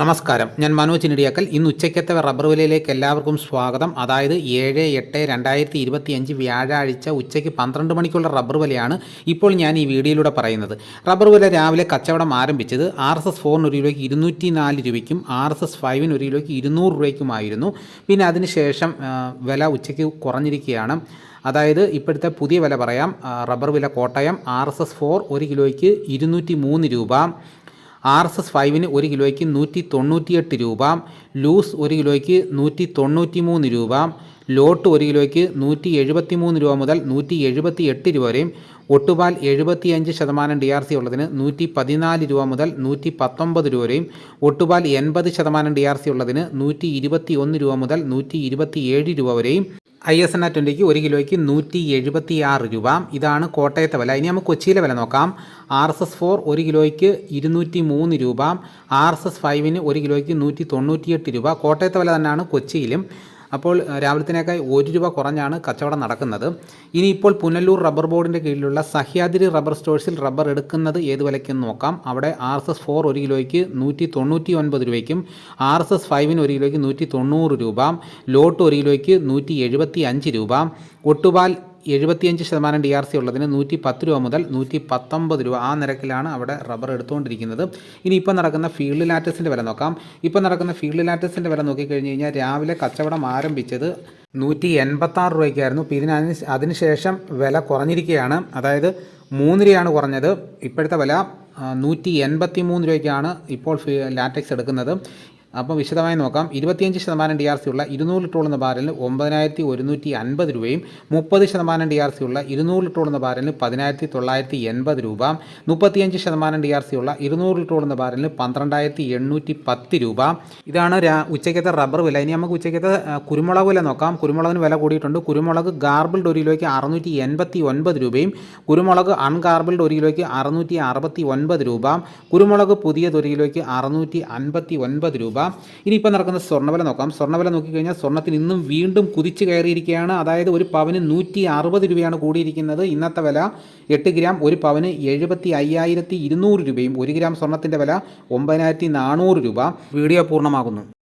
നമസ്കാരം. ഞാൻ മനോജ് നെടിയാക്കൽ ഇന്ന് ഉച്ചയ്ക്കത്തെ റബ്ബർ വിലയിലേക്ക് എല്ലാവർക്കും സ്വാഗതം. അതായത് ഏഴ് എട്ട് രണ്ടായിരത്തി ഇരുപത്തി അഞ്ച് വ്യാഴാഴ്ച ഉച്ചയ്ക്ക് പന്ത്രണ്ട് മണിക്കുള്ള റബ്ബർ വിലയാണ് ഇപ്പോൾ ഞാൻ ഈ വീഡിയോയിലൂടെ പറയുന്നത്. റബ്ബർ വില രാവിലെ കച്ചവടം ആരംഭിച്ചത് ആർ എസ് എസ് ഫോറിന് ഒരു കിലോയ്ക്ക് ഇരുന്നൂറ്റി നാല് രൂപയ്ക്കും ആർ എസ് എസ് ഫൈവിന് ഒരു കിലോയ്ക്ക് ഇരുന്നൂറ് രൂപയ്ക്കുമായിരുന്നു. പിന്നെ അതിനുശേഷം വില ഉച്ചയ്ക്ക് കുറഞ്ഞിരിക്കുകയാണ്. അതായത് ഇപ്പോഴത്തെ പുതിയ വില പറയാം. റബ്ബർ വില Kottayam R S S four ഒരു കിലോയ്ക്ക് ഇരുന്നൂറ്റി മൂന്ന് രൂപ ആർ എസ് എസ് ഫൈവിന് ഒരു കിലോയ്ക്ക് നൂറ്റി തൊണ്ണൂറ്റിയെട്ട് രൂപ ലൂസ് ഒരു കിലോയ്ക്ക് നൂറ്റി തൊണ്ണൂറ്റി മൂന്ന് രൂപ ലോട്ട് ഒരു കിലോയ്ക്ക് നൂറ്റി എഴുപത്തി മൂന്ന് രൂപ മുതൽ നൂറ്റി എഴുപത്തി എട്ട് രൂപ വരെയും ഒട്ടുപാൽ എഴുപത്തിയഞ്ച് ശതമാനം ഡി ആർ സി ഉള്ളതിന് നൂറ്റി പതിനാല് രൂപ മുതൽ നൂറ്റി പത്തൊമ്പത് രൂപ വരെയും ഒട്ടുപാൽ എൺപത് ശതമാനം ഡി ആർ സി ഉള്ളതിന് നൂറ്റി ഇരുപത്തി ഒന്ന് രൂപ മുതൽ നൂറ്റി ഇരുപത്തി ഏഴ് രൂപ വരെയും ഐ എസ് എൻ ആ ട്വന്റിക്ക് ഒരു കിലോയ്ക്ക് നൂറ്റി എഴുപത്തി ആറ് രൂപ. ഇതാണ് കോട്ടയത്തെ വില. ഇനി നമുക്ക് കൊച്ചിയിലെ വില നോക്കാം. ആർ എസ് എസ് ഫോർ ഒരു കിലോയ്ക്ക് ഇരുന്നൂറ്റി മൂന്ന് രൂപ. ആർ എസ് എസ് ഫൈവിന് ഒരു കിലോയ്ക്ക് നൂറ്റി തൊണ്ണൂറ്റിയെട്ട് രൂപ. കോട്ടയത്തെ വില തന്നെയാണ് കൊച്ചിയിലും. അപ്പോൾ രാവിലത്തിനേക്കാൾ ഒരു രൂപ കുറഞ്ഞാണ് കച്ചവടം നടക്കുന്നത്. ഇനി ഇപ്പോൾ പുനലൂർ റബ്ബർ ബോർഡിന്റെ കീഴിലുള്ള സഹ്യാദ്രി റബ്ബർ സ്റ്റോഴ്സിൽ റബ്ബർ എടുക്കുന്നത് ഏത് വിലയ്ക്കെന്ന് നോക്കാം. അവിടെ ആർ എസ് എസ് ഫോർ ഒരു കിലോയ്ക്ക് നൂറ്റി തൊണ്ണൂറ്റി ഒൻപത് രൂപയ്ക്കും ആർ എസ് എസ് ഫൈവിന് ഒരു കിലോയ്ക്ക് നൂറ്റി തൊണ്ണൂറ് രൂപ ലോട്ട് ഒരു കിലോയ്ക്ക് നൂറ്റി എഴുപത്തി അഞ്ച് രൂപ ഒട്ടുപാൽ എഴുപത്തിയഞ്ച് ശതമാനം ഡി ആർ സി ഉള്ളതിന് നൂറ്റി പത്ത് രൂപ മുതൽ നൂറ്റി പത്തൊമ്പത് രൂപ ആ നിരക്കിലാണ് അവിടെ റബ്ബർ എടുത്തുകൊണ്ടിരിക്കുന്നത്. ഇനി ഇപ്പോൾ നടക്കുന്ന ഫീൽഡ് ലാറ്റസിന്റെ വില നോക്കാം. ഇപ്പോൾ നടക്കുന്ന ഫീൽഡ് ലാറ്റസിന്റെ വില നോക്കിക്കഴിഞ്ഞ് കഴിഞ്ഞാൽ രാവിലെ കച്ചവടം ആരംഭിച്ചത് നൂറ്റി എൺപത്താറ് രൂപയ്ക്കായിരുന്നു. ഇപ്പോൾ ഇതിന് അതിന് അതിനുശേഷം വില കുറഞ്ഞിരിക്കുകയാണ്. അതായത് മൂന്ന് രൂപയാണ് കുറഞ്ഞത്. ഇപ്പോഴത്തെ വില നൂറ്റി എൺപത്തി മൂന്ന് രൂപയ്ക്കാണ് ഇപ്പോൾ ലാറ്റക്സ് എടുക്കുന്നത്. അപ്പോൾ വിശദമായി നോക്കാം. ഇരുപത്തിയഞ്ച് ശതമാനം ഡി ആർ സി ഉള്ള ഇരുന്നൂറ് ലിറ്റർ എന്ന ബാരലിന് ഒമ്പതിനായിരത്തി ഒരുന്നൂറ്റി അൻപത് രൂപയും മുപ്പത് ശതമാനം ഡി ആർ സി ഉള്ള ഇരുന്നൂറ് ലിറ്റർ എന്ന ബാരലിന് പതിനായിരത്തി തൊള്ളായിരത്തി എൺപത് രൂപ മുപ്പത്തിയഞ്ച് ശതമാനം ഡി ആർ സി ഉള്ള ഇരുന്നൂറ് ലിറ്റർ എന്ന ബാരലിന് പന്ത്രണ്ടായിരത്തി എണ്ണൂറ്റി പത്ത് രൂപ. ഇതാണ് ഉച്ചയ്ക്കത്തെ റബ്ബർ വില. ഇനി നമുക്ക് ഉച്ചയ്ക്കത്തെ കുരുമുളക് വില നോക്കാം. കുരുമുളകിന് വില കൂടിയിട്ടുണ്ട്. കുരുമുളക് ഗാർബിൾഡ് ഒരു കിലോയ്ക്ക് അറുന്നൂറ്റി എൺപത്തി ഒൻപത് രൂപയും കുരുമുളക് അൺഗാർബിൾഡ് ഒരു കിലോയ്ക്ക് അറുന്നൂറ്റി അറുപത്തി ഒൻപത് രൂപ കുരുമുളക് പുതിയ ഒരു കിലോയ്ക്ക് അറുന്നൂറ്റി അൻപത്തി ഒൻപത് രൂപ ഇനിയിപ്പോൾ നടക്കുന്ന സ്വർണവില നോക്കാം. സ്വർണവില നോക്കിക്കഴിഞ്ഞാൽ സ്വർണത്തിന് ഇന്നും വീണ്ടും കുതിച്ചു കയറിയിരിക്കുകയാണ്. അതായത് ഒരു പവന് നൂറ്റി അറുപത് രൂപയാണ് കൂടിയിരിക്കുന്നത്. ഇന്നത്തെ വില എട്ട് ഗ്രാം ഒരു പവന് എഴുപത്തി അയ്യായിരത്തി ഇരുന്നൂറ് രൂപയും ഒരു ഗ്രാം സ്വർണത്തിന്റെ വില ഒമ്പതിനായിരത്തി നാനൂറ് രൂപ. വീഡിയോ പൂർണമാകുന്നു.